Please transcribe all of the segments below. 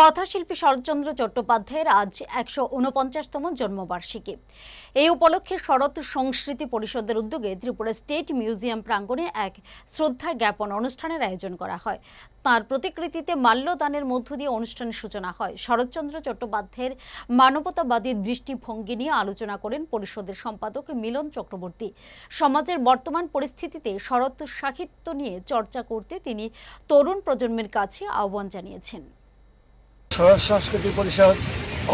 কথাশিল্পী শরৎচন্দ্র চট্টোপাধ্যায়ের আজ একশো উনপঞ্চাশতম জন্মবার্ষিকী। এই উপলক্ষে শরৎ সংস্কৃতি পরিষদের উদ্যোগে ত্রিপুরা স্টেট মিউজিয়াম প্রাঙ্গণে এক শ্রদ্ধা জ্ঞাপন অনুষ্ঠানের আয়োজন করা হয়। তার প্রতিকৃতিতে মাল্যদানের মধ্য দিয়ে অনুষ্ঠানের সূচনা হয়। শরৎচন্দ্র চট্টোপাধ্যায়ের মানবতাবাদী দৃষ্টিভঙ্গি নিয়ে আলোচনা করেন পরিষদের সম্পাদক মিলন চক্রবর্তী। সমাজের বর্তমান পরিস্থিতিতে শরৎ সাহিত্য নিয়ে চর্চা করতে তিনি তরুণ প্রজন্মের কাছে আহ্বান জানিয়েছেন। সরস সংস্কৃতি পরিষদ,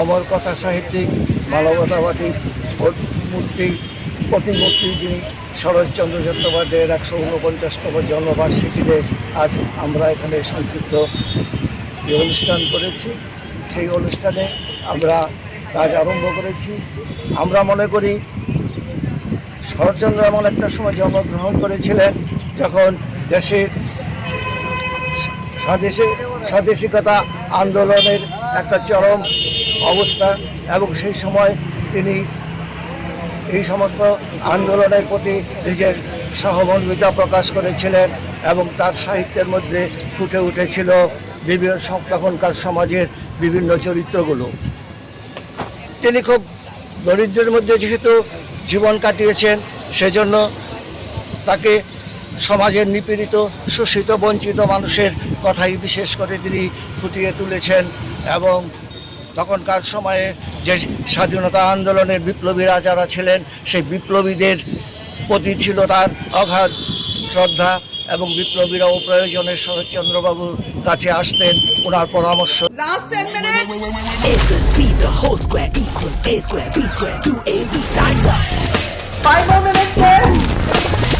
অমর কথা সাহিত্যিক, মানবতাবাদী মূর্তি প্রতিমূর্তি যিনি শরৎচন্দ্র চট্টোপাধ্যায়ের একশো উনপঞ্চাশতম জন্মবার্ষিকীতে আজ আমরা এখানে সংক্ষিপ্ত যে অনুষ্ঠান করেছি। সেই অনুষ্ঠানে আমরা কাজ আরম্ভ করেছি। আমরা মনে করি শরৎচন্দ্র এমন একটা সময় জন্মগ্রহণ করেছিলেন যখন দেশের স্বদেশী স্বদেশিকতা আন্দোলনের একটা চরম অবস্থা এবং সেই সময় তিনি এই সমস্ত আন্দোলনের প্রতি নিজের সহমর্মিতা প্রকাশ করেছিলেন এবং তার সাহিত্যের মধ্যে ফুটে উঠেছিল বিভিন্ন তখনকার সমাজের বিভিন্ন চরিত্রগুলো। তিনি খুব দরিদ্রের মধ্যে যেহেতু জীবন কাটিয়েছেন, সেজন্য তাকে সমাজের নিপীড়িত শোষিত বঞ্চিত মানুষের কথাই বিশেষ করে তিনি ফুটিয়ে তুলেছেন এবং তখনকার সময়ে যে স্বাধীনতা আন্দোলনের বিপ্লবীরা যারা ছিলেন সেই বিপ্লবীদের প্রতি ছিল তার অগাধ শ্রদ্ধা এবং বিপ্লবীরাও প্রয়োজনে শরৎচন্দ্রবাবুর কাছে আসতেন ওনার পরামর্শ।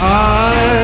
Last